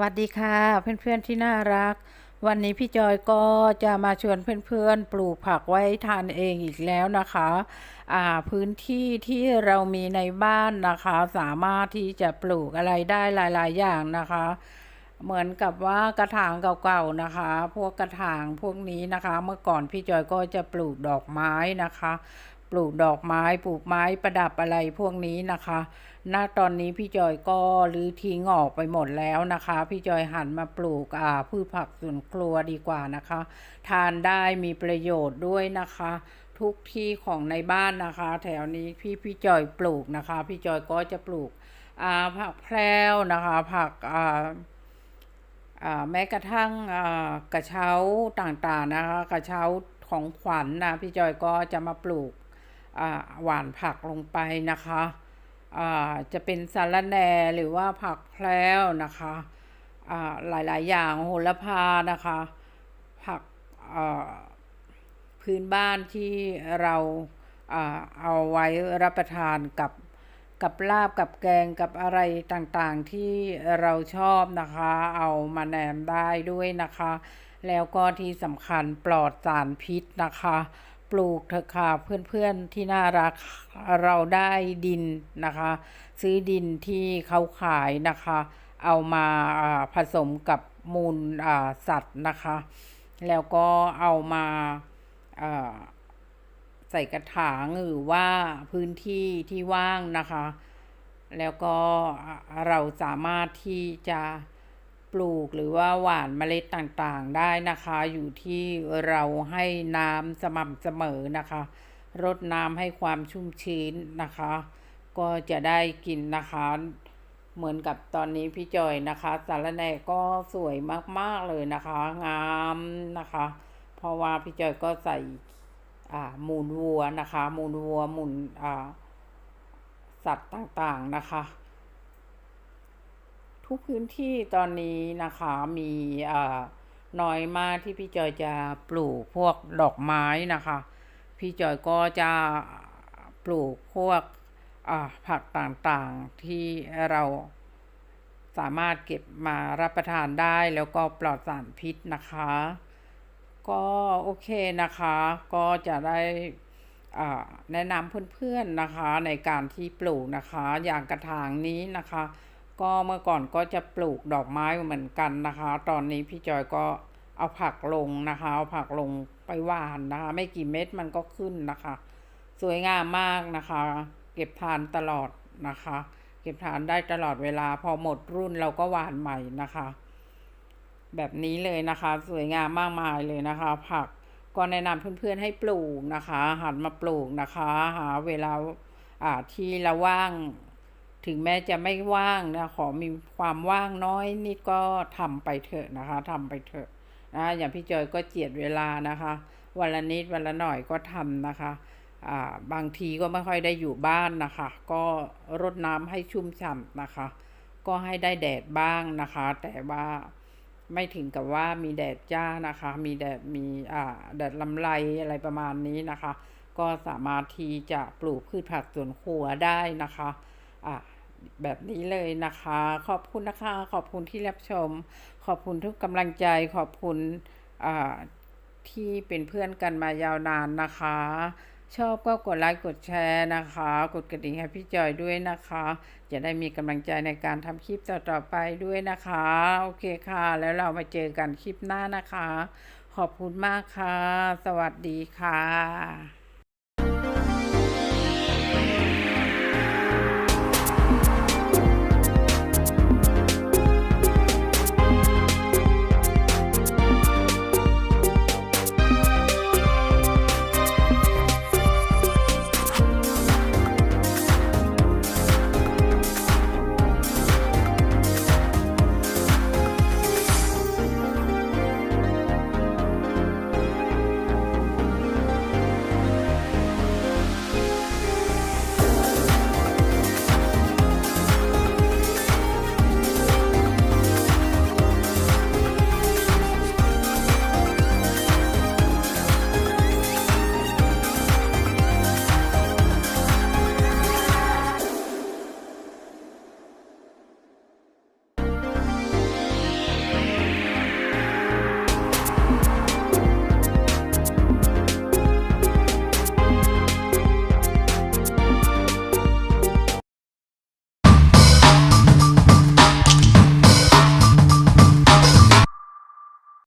วัสดีค่ะ เพื่อนๆที่น่ารัก วันนี้พี่จอยก็จะมาชวนเพื่อนๆ ปลูกผักไว้ทานเองอีกแล้วนะคะอ่าพื้นที่ที่เรามีในบ้านนะคะ สามารถที่จะปลูกอะไรได้หลาย ๆ อย่างนะคะ เหมือนกับว่ากระถางเก่าๆนะคะ พวกกระถางพวกนี้นะคะ เมื่อก่อนพี่จอยก็จะปลูกดอกไม้นะคะ ปลูกดอกไม้ปลูกไม้ประดับอะไรพวกนี้นะคะณตอนนี้พี่จอยก็รื้อทิ้งออกไปหมดแล้วนะคะ พี่จอยหันมาปลูกอ่าพืชผักสวนครัวดีกว่านะคะ ทานได้มีประโยชน์ด้วยนะคะ ทุกที่ของในบ้านนะคะ แถวนี้พี่พี่จอยปลูกนะคะ พี่จอยก็จะปลูกอ่าผักแพรวนะคะ ผักอ่าแม้กระทั่งกระเช้าต่างๆนะคะ กระเช้าของขวัญนะพี่จอยก็จะมาปลูก หวานผักลงไปนะคะจะเป็นสาระแหน่หรือว่าผักแพรวนะคะหลายๆ อย่างโหระพานะคะ ผักพื้นบ้านที่เราอ่าเอาไว้รับประทานกับกับลาบกับแกงกับอะไรต่างๆที่เราชอบนะคะ เอามาแหนมได้ด้วยนะคะ แล้วก็ที่สำคัญปลอดสารพิษนะคะ ปลูกเถอะค่ะเพื่อนๆที่น่ารักเราได้ดินนะคะ ซื้อดินที่เขาขายนะคะ เอามาผสมกับมูลสัตว์นะคะ แล้วก็เอามาใส่กระถางหรือว่าพื้นที่ที่ว่างนะคะ แล้วก็เราสามารถที่จะ ปลูกหรือว่าหว่านเมล็ดต่างๆได้นะคะ อยู่ที่เราให้น้ำสม่ำเสมอนะคะ รดน้ำให้ความชุ่มชื้นนะคะ ก็จะได้กินนะคะ เหมือนกับตอนนี้พี่จอยนะคะสารแหน่ก็สวยมากๆเลยนะคะ งามนะคะ เพราะว่าพี่จอยก็ใส่อ่ามูลวัวนะคะ มูลวัวมูลสัตว์ต่างๆนะคะ ทุกพื้นที่ตอนนี้นะคะมีน้อยมากที่พี่จอยจะปลูกพวกดอกไม้นะคะ พี่จอยก็จะปลูกพวกผักต่างๆที่เราสามารถเก็บมารับประทานได้แล้วก็ปลอดสารพิษนะคะ ก็โอเคนะคะ ก็จะได้แนะนำเพื่อนๆนะคะในการที่ปลูกนะคะ อย่างกระถางนี้นะคะ ก็เมื่อก่อนก็จะปลูกดอกไม้เหมือนกันนะคะ ตอนนี้พี่จอยก็เอาผักลงนะคะ เอาผักลงไปหว่านนะคะ ไม่กี่เม็ดมันก็ขึ้นนะคะ สวยงามมากนะคะ เก็บทานตลอดนะคะ เก็บทานได้ตลอดเวลาพอหมดรุ่นเราก็หว่านใหม่นะคะ แบบนี้เลยนะคะ สวยงามมากมายเลยนะคะ ผักก็แนะนำเพื่อนๆให้ปลูกนะคะ หันมาปลูกนะคะ หาเวลาอ่าที่เราว่าง ถึงแม้จะไม่ว่างนะขอมีความว่างน้อยนิดก็ทำไปเถอะนะคะทำไปเถอะนะอย่างพี่จอยก็เจียดเวลานะคะวันละนิดวันละหน่อยก็ทำนะคะอ่าบางทีก็ไม่ค่อยได้อยู่บ้านนะคะ ก็รดน้ำให้ชุ่มฉ่ำนะคะ ก็ให้ได้แดดบ้างนะคะ แต่ว่าไม่ถึงกับว่ามีแดดจ้านะคะ มีแดดมีอ่าแดดลำไรอะไรประมาณนี้นะคะ ก็สามารถที่จะปลูกพืชผักสวนครัวได้นะคะอ่า แบบนี้เลยนะคะ ขอบคุณนะคะ ขอบคุณที่รับชม ขอบคุณทุกกำลังใจ ขอบคุณอ่าที่เป็นเพื่อนกันมายาวนานนะคะ ชอบก็กดไลค์กดแชร์นะคะ กดกระดิ่งให้พี่จอยด้วยนะคะ จะได้มีกำลังใจในการทำคลิปต่อๆไปด้วยนะคะ โอเคค่ะ แล้วเรามาเจอกันคลิปหน้านะคะ ขอบคุณมากค่ะ สวัสดีค่ะ